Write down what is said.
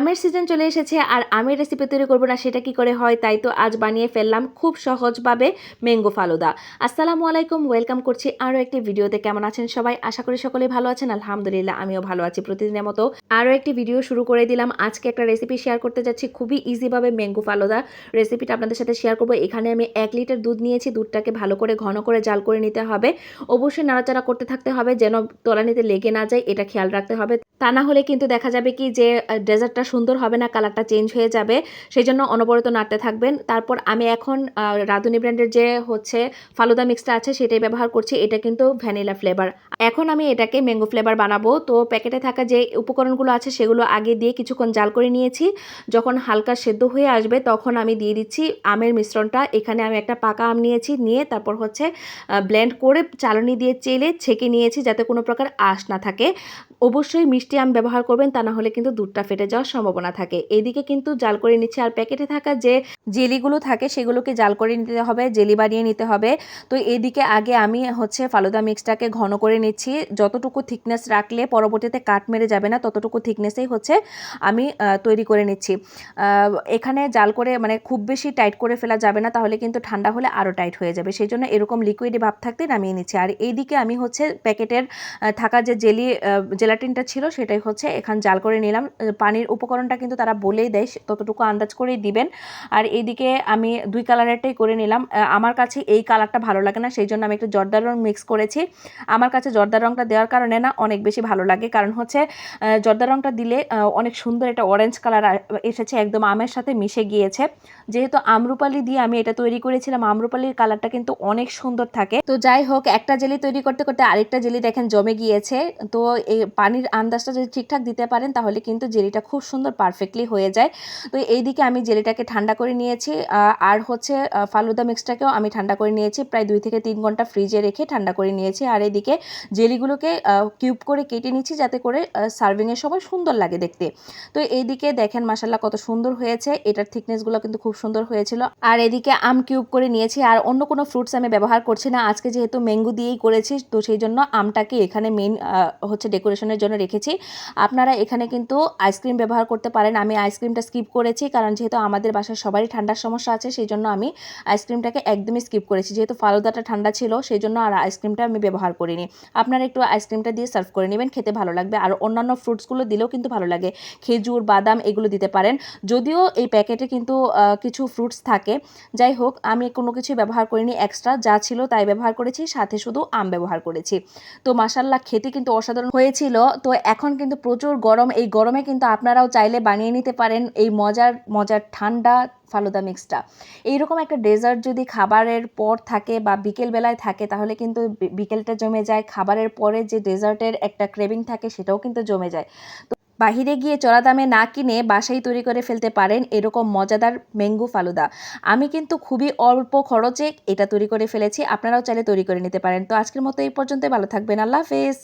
আমের সিজন চলে এসেছে আর আমের রেসিপি তৈরি করব না, সেটা কি করে হয় তাই তো আজ বানিয়ে ফেললাম খুব সহজভাবে ম্যাঙ্গো ফালুদা। আসসালামু আলাইকুম ওয়েলকাম করছি আরও একটি ভিডিওতে, কেমন আছেন সবাই? আশা করি সকলে ভালো আছেন, আলহামদুলিল্লাহ আমিও ভালো আছি। প্রতিদিনের মতো আরও একটি ভিডিও শুরু করে দিলাম। আজকে একটা রেসিপি শেয়ার করতে যাচ্ছি খুবই ইজিভাবে ম্যাঙ্গো ফালুদা। রেসিপিটা আপনাদের সাথে শেয়ার করব। এখানে আমি এক লিটার দুধ নিয়েছি, দুধটাকে ভালো করে ঘন করে জাল করে নিতে হবে। অবশ্যই নাড়াচাড়া করতে থাকতে হবে যেন তলানিতে লেগে না যায়, এটা খেয়াল রাখতে হবে। তা না হলে কিন্তু দেখা যাবে কি যে ডেজার্টটা সুন্দর হবে না, কালারটা চেঞ্জ হয়ে যাবে। সেই জন্য অনবরত নাড়তে থাকবেন। তারপর আমি এখন রাঁধুনি ব্র্যান্ডের যে হচ্ছে ফালুদা মিক্সটা আছে, সেটাই ব্যবহার করছি। এটা কিন্তু ভ্যানিলা ফ্লেভার। এখন আমি এটাকে ম্যাঙ্গো ফ্লেভার বানাবো। তো প্যাকেটে থাকা যে উপকরণগুলো আছে, সেগুলো আগে দিয়ে কিছুক্ষণ জাল করে নিয়েছি। যখন হালকা সেদ্ধ হয়ে আসবে, তখন আমি দিয়ে দিচ্ছি আমের মিশ্রণটা। এখানে আমি একটা পাকা আম নিয়েছি, নিয়ে তারপর হচ্ছে ব্লেন্ড করে চালনি দিয়ে চেলে ছেঁকে নিয়েছি, যাতে কোনো প্রকার আঁশ না থাকে। অবশ্যই মিষ্টি আম ব্যবহার করবেন তা না হলে কিন্তু দুধটা ফেটে যাওয়ার সম্ভাবনা থাকে। এইদিকে কিন্তু জাল করে নিচ্ছে আর প্যাকেটে থাকা যে জেলিগুলো থাকে সেগুলোকে জাল করে নিতে হবে, জেলি বানিয়ে নিতে হবে। তো এদিকে আগে আমি হচ্ছে ফালুদা মিক্সটাকে ঘন করে নিচ্ছি। যতটুকু থিকনেস রাখলে পরবর্তীতে কাট মেরে যাবে না, ততটুকু থিকনেসেই হচ্ছে আমি তৈরি করে নিচ্ছি। এখানে জাল করে মানে খুব বেশি টাইট করে ফেলা যাবে না, তাহলে কিন্তু ঠান্ডা হলে আরও টাইট হয়ে যাবে। সেই জন্য এরকম লিকুইড ভাব থাকতে নামিয়ে নিচ্ছি। আর এইদিকে আমি হচ্ছে প্যাকেটের থাকা যে জেলি জেলাটিনটা ছিল সেটাই হচ্ছে, এখান জাল করে নিলাম। পানির উপকরণটা কিন্তু তারা বলেই দেয় ততটুকু আন্দাজ করেই দিবেন। আর এইদিকে আমি দুই কালারেরটাই করে নিলাম। আমার কাছে এই কালারটা ভালো লাগে না, সেই জন্য আমি একটু জর্দার রং মিক্স করেছি। আমার কাছে জর্দার রংটা দেওয়ার কারণে না অনেক বেশি ভালো লাগে। কারণ হচ্ছে জর্দার রংটা দিলে অনেক সুন্দর একটা অরেঞ্জ কালার এসেছে, একদম আমের সাথে মিশে গিয়েছে। যেহেতু আমরুপালি দিয়ে আমি এটা তৈরি করেছিলাম, আমরুপালির কালারটা কিন্তু অনেক সুন্দর থাকে। তো যাই হোক, একটা জেলি তৈরি করতে করতে আরেকটা জেলি দেখেন জমে গিয়েছে। তো এই পানির আন্দাজটা যদি ঠিকঠাক দিতে পারেন, তাহলে কিন্তু জেলিটা খুব সুন্দর পারফেক্টলি হয়ে যায়। তো এইদিকে আমি জেলিটাকে ঠান্ডা করে নিয়েছি আর হচ্ছে ফালুদা মিক্সটাকেও আমি ঠান্ডা করে নিয়েছি, প্রায় দুই থেকে তিন ঘণ্টা ফ্রিজে রেখে ঠান্ডা করে নিয়েছি। আর এদিকে জেলিগুলোকে কিউব করে কেটে নিচ্ছি যাতে করে সার্ভিংয়ের সময় সুন্দর লাগে দেখতে। তো এইদিকে দেখেন মাসাল্লাহ কত সুন্দর হয়েছে, এটার থিকনেসগুলো কিন্তু খুব সুন্দর হয়েছিল। আর এদিকে আম কিউব করে নিয়েছি, আর অন্য কোনো ফ্রুটস আমি ব্যবহার করছি না, আজকে যেহেতু ম্যাঙ্গো দিয়েই করেছি, তো সেই জন্য আমটাকে এখানে মেন হচ্ছে ডেকোরেশনের জন্য রেখেছি। আপনারা এখানে কিন্তু আইসক্রিম ব্যবহার করতে পারেন। আমি আইসক্রিমটা স্কিপ করেছি কারণ যেহেতু আমাদের বাসায় সবারই ঠান্ডার সমস্যা আছে সেই জন্য আমি আইসক্রিমটাকে একদমই স্কিপ করেছি। যেহেতু ফালুদাটা ঠান্ডা ছিল সেই জন্য আর আইসক্রিমটা আমি ব্যবহার করিনি। আপনারা একটু আইসক্রিমটা দিয়ে সার্ভ করে নেবেন, খেতে ভালো লাগবে। আর অন্যান্য ফ্রুটসগুলো দিলেও কিন্তু ভালো লাগে। খেজুর, বাদাম এগুলো দিতে পারেন। যদিও এই প্যাকেটে কিন্তু কিছু ফ্রুটস থাকে। যাই হোক, আমি কোনো কিছু ব্যবহার করিনি এক্সট্রা যা ছিল তাই ব্যবহার করেছি, সাথে শুধু আম ব্যবহার করেছি। তো মাসাল্লাহ খেতে কিন্তু অসাধারণ হয়েছিল। তো এখন কিন্তু প্রচুর গরম। এই গরমে কিন্তু আপনারাও চাইলে বানিয়ে নিতে পারেন এই মজার মজার ঠান্ডা ফালুদা মিক্সটা। এইরকম একটা ডেজার্ট যদি খাবারের পর থাকে বা বিকেল বেলায় থাকে, তাহলে কিন্তু বিকেলটা জমে যায়। খাবারের পরে যে ডেজার্টের একটা ক্রেভিং থাকে, সেটাও কিন্তু জমে যায়। তো বাহিরে গিয়ে চড়া দামে না কিনে বাসায় তৈরি করে ফেলতে পারেন এরকম মজাদার ম্যাঙ্গো ফালুদা। আমি কিন্তু খুবই অল্প খরচে এটা তৈরি করে ফেলেছি। আপনারাও চাইলে তৈরি করে নিতে পারেন। তো আজকের মতো এই পর্যন্ত ভালো থাকবেন। আল্লাহ হাফেজ।